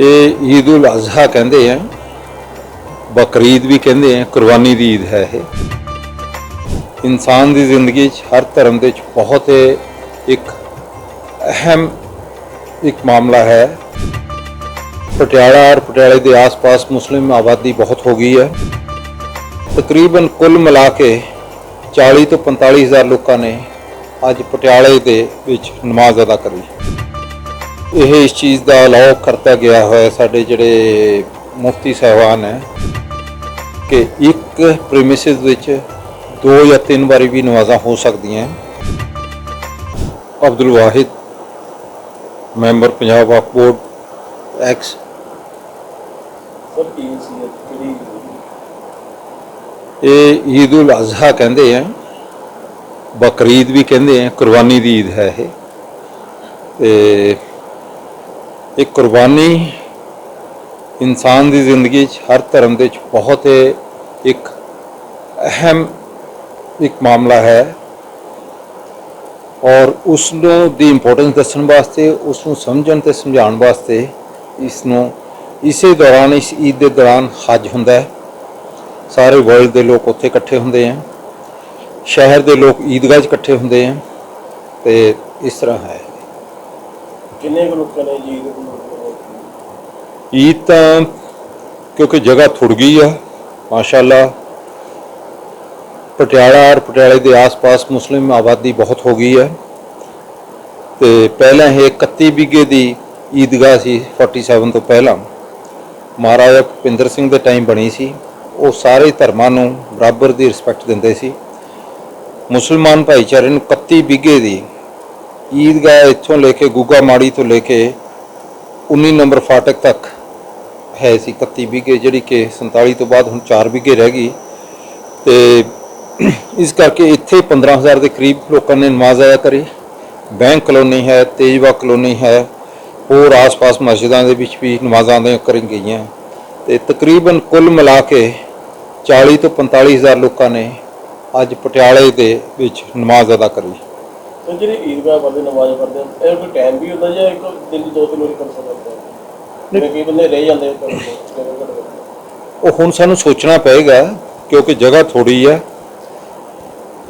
ਇਹ ਈਦ ਉਲ ਅਜ਼ਹਾ ਕਹਿੰਦੇ ਆ। ਬਕਰੀਦ ਵੀ ਕਹਿੰਦੇ ਆ, ਕੁਰਬਾਨੀ ਦੀ ਈਦ ਹੈ ਇਹ। ਇਨਸਾਨ ਦੀ ਜ਼ਿੰਦਗੀ 'ਚ ਹਰ ਧਰਮ ਦੇ 'ਚ ਬਹੁਤ ਇੱਕ ਅਹਿਮ ਇੱਕ ਮਾਮਲਾ ਹੈ। ਪਟਿਆਲਾ ਔਰ ਪਟਿਆਲੇ ਦੇ ਆਸ-ਪਾਸ ਮੁਸਲਿਮ ਆਬਾਦੀ ਬਹੁਤ ਹੋ ਗਈ ਹੈ। ਤਕਰੀਬਨ ਕੁੱਲ ਮਿਲਾ ਕੇ 40 ਤੋਂ 45 ਹਜ਼ਾਰ ਲੋਕਾਂ ਨੇ ਅੱਜ ਪਟਿਆਲੇ ਦੇ ਵਿੱਚ ਨਮਾਜ਼ ਅਦਾ ਕਰੀ। ਇਹ ਇਸ ਚੀਜ਼ ਦਾ ਅਲਾਉ ਕਰਤਾ ਗਿਆ ਹੋਇਆ ਸਾਡੇ ਜਿਹੜੇ ਮੁਫਤੀ ਸਾਹਿਬਾਨ ਹੈ ਕਿ ਇੱਕ ਪ੍ਰੈਮਿਸਿਸ ਵਿੱਚ ਦੋ ਜਾਂ ਤਿੰਨ ਵਾਰੀ ਵੀ ਨਮਾਜ਼ਾਂ ਹੋ ਸਕਦੀਆਂ Abdul Wahid member Punjab Waqf board ex ਇਹ ਈਦ ਉਲ ਅਜ਼ਹਾ ਕਹਿੰਦੇ ਆ। ਬਕਰੀਦ ਵੀ ਕਹਿੰਦੇ ਆ। ਕੁਰਬਾਨੀ ਦੀ ਈਦ ਹੈ ਇਹ। ਤੇ ਇਹ ਕੁਰਬਾਨੀ ਇਨਸਾਨ ਦੀ ਜ਼ਿੰਦਗੀ 'ਚ, ਹਰ ਧਰਮ ਦੇ 'ਚ ਬਹੁਤ ਇੱਕ ਅਹਿਮ ਇੱਕ ਮਾਮਲਾ ਹੈ। ਔਰ ਉਸ ਨੂੰ ਦੀ ਇੰਪੋਰਟੈਂਸ ਦੱਸਣ ਵਾਸਤੇ ਉਸ ਨੂੰ ਸਮਝਣ ਤੇ ਸਮਝਾਉਣ ਵਾਸਤੇ ਇਸ ਨੂੰ ਇਸੇ ਦੌਰਾਨ, ਇਸ ਈਦ ਦੇ ਦੌਰਾਨ ਹੱਜ ਹੁੰਦਾ ਹੈ। ਸਾਰੇ ਵਰਲਡ ਦੇ ਲੋਕ ਉੱਥੇ ਇਕੱਠੇ ਹੁੰਦੇ ਆ। ਸ਼ਹਿਰ ਦੇ ਲੋਕ ਈਦਗਾਹ 'ਚ ਇਕੱਠੇ ਹੁੰਦੇ ਆ। ਤੇ ਇਸ ਤਰ੍ਹਾਂ ਹੈ। ਕਿੰਨੇ ਕੁ ਲੋਕਾਂ ਨੇ ਜੀ ਇਹਦੇ ਈਦ ਤਾਂ ਕਿਉਂਕਿ ਜਗ੍ਹਾ ਥੁੜ ਗਈ ਆ, ਮਾਸ਼ਾਅੱਲਾ। ਪਟਿਆਲਾ ਔਰ ਪਟਿਆਲੇ ਦੇ ਆਸ-ਪਾਸ ਮੁਸਲਿਮ ਆਬਾਦੀ ਬਹੁਤ ਹੋ ਗਈ ਹੈ ਤੇ ਪਹਿਲਾਂ ਇਹ 31 ਬਿਗੇ ਦੀ ਈਦਗਾਹ ਸੀ 47 ਤੋਂ ਪਹਿਲਾਂ। ਮਹਾਰਾਜਾ ਭੁਪਿੰਦਰ ਸਿੰਘ ਦੇ ਟਾਈਮ ਬਣੀ ਸੀ। ਉਹ ਸਾਰੇ ਧਰਮਾਂ ਨੂੰ ਬਰਾਬਰ ਦੀ ਰਿਸਪੈਕਟ ਦਿੰਦੇ ਸੀ। ਮੁਸਲਮਾਨ ਭਾਈਚਾਰੇ ਨੂੰ 31 ਬਿਗੇ ਦੀ ਈਦਗਾਹ ਇੱਥੋਂ ਲੈ ਕੇ ਗੁੱਗਾ ਮਾੜੀ ਤੋਂ ਲੈ ਕੇ 19 ਨੰਬਰ ਫਾਟਕ ਤੱਕ ਹੈ ਸੀ 31 ਵਿਗੇ ਜਿਹੜੀ ਕਿ 47 ਤੋਂ ਬਾਅਦ ਹੁਣ 4 ਵਿਗੇ ਰਹਿ ਗਈ। ਤੇ ਇਸ ਕਰਕੇ ਇੱਥੇ 15000 ਦੇ ਕਰੀਬ ਲੋਕਾਂ ਨੇ ਨਮਾਜ਼ ਅਦਾ ਕਰੀ। ਬੈਂਕ ਕਲੋਨੀ ਹੈ, ਤੇਜਵਾ ਕਲੋਨੀ ਹੈ, ਹੋਰ ਆਸ-ਪਾਸ ਮਸਜਿਦਾਂ ਦੇ ਵਿੱਚ ਵੀ ਨਮਾਜ਼ਾਂ ਦੇ ਕਰੀ ਗਈਆਂ। ਤੇ ਤਕਰੀਬਨ ਕੁੱਲ ਮਿਲਾ ਕੇ 40 ਤੋਂ 45000 ਲੋਕਾਂ ਨੇ ਅੱਜ ਪਟਿਆਲੇ ਦੇ ਵਿੱਚ ਨਮਾਜ਼ ਅਦਾ ਕਰੀ। ਸਰ ਜਿਹੜੇ ਈਦਗਾਹ ਵਾਲੇ ਨਮਾਜ਼ ਪੜ੍ਹਦੇ ਆ, ਇਹ ਕੋਈ ਟਾਈਮ ਵੀ ਹੁੰਦਾ ਜਾਂ ਇੱਕ ਦਿਨ ਦੀ ਦੋ ਤਿੰਨ ਵਾਰੀ ਕਰ ਸਕਦੇ ਆ? ਜਿਵੇਂ ਕਈ ਬੰਦੇ ਰਹਿ ਜਾਂਦੇ ਆ ਉਹ ਹੁਣ ਸਾਨੂੰ ਸੋਚਣਾ ਪਏਗਾ, ਕਿਉਂਕਿ ਜਗ੍ਹਾ ਥੋੜੀ ਆ।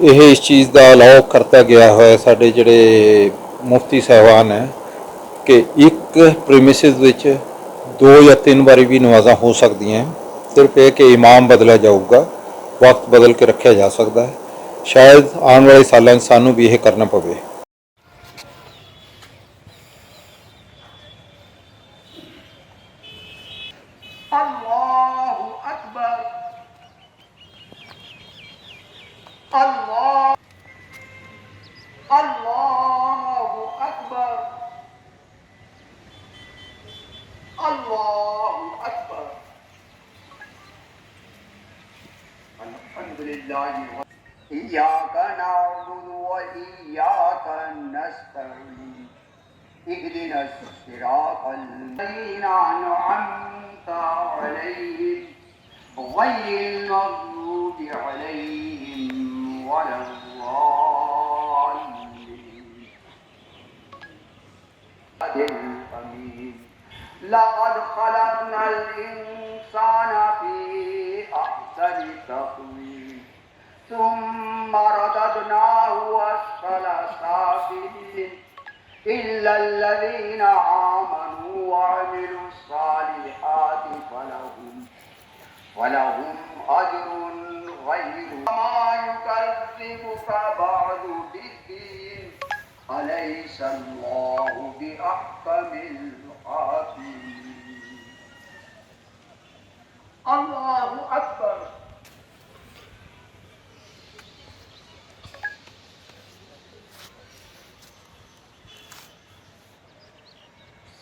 ਇਹ ਇਸ ਚੀਜ਼ ਦਾ ਅਲਾਉ ਕਰਤਾ ਗਿਆ ਹੋਇਆ ਸਾਡੇ ਜਿਹੜੇ ਮੁਫਤੀ ਸਾਹਿਬਾਨ ਹੈ ਕਿ ਇੱਕ ਪ੍ਰੈਮਿਸਿਸ ਵਿੱਚ ਦੋ ਜਾਂ ਤਿੰਨ ਵਾਰੀ ਵੀ ਨਵਾਜ਼ਾਂ ਹੋ ਸਕਦੀਆਂ। ਸਿਰਫ ਇਹ ਕਿ ਇਮਾਮ ਬਦਲਿਆ ਜਾਊਗਾ, ਵਕਤ ਬਦਲ ਕੇ ਰੱਖਿਆ ਜਾ ਸਕਦਾ ਹੈ। ਸ਼ਾਇਦ ਆਉਣ ਵਾਲੇ ਸਾਲਾਂ 'ਚ ਸਾਨੂੰ ਵੀ ਇਹ ਕਰਨਾ ਪਵੇ الله أكبر الله الله أكبر الله أكبر الحمد لله إياك نعبد وإياك نستعين. اهدنا الصراط الذين أنعمت عليهم غير المغضوب عليهم ولا الضالين. لقد خلقنا الإنسان في أحسن تقويم. ثم رددناه أسفل سافلين إلا الذين آمنوا وعملوا الصالحات فلهم ولهم أجر غير ما يكذبك بعد بالدين. أليس الله بأحكم الحاكمين؟ الله أكبر.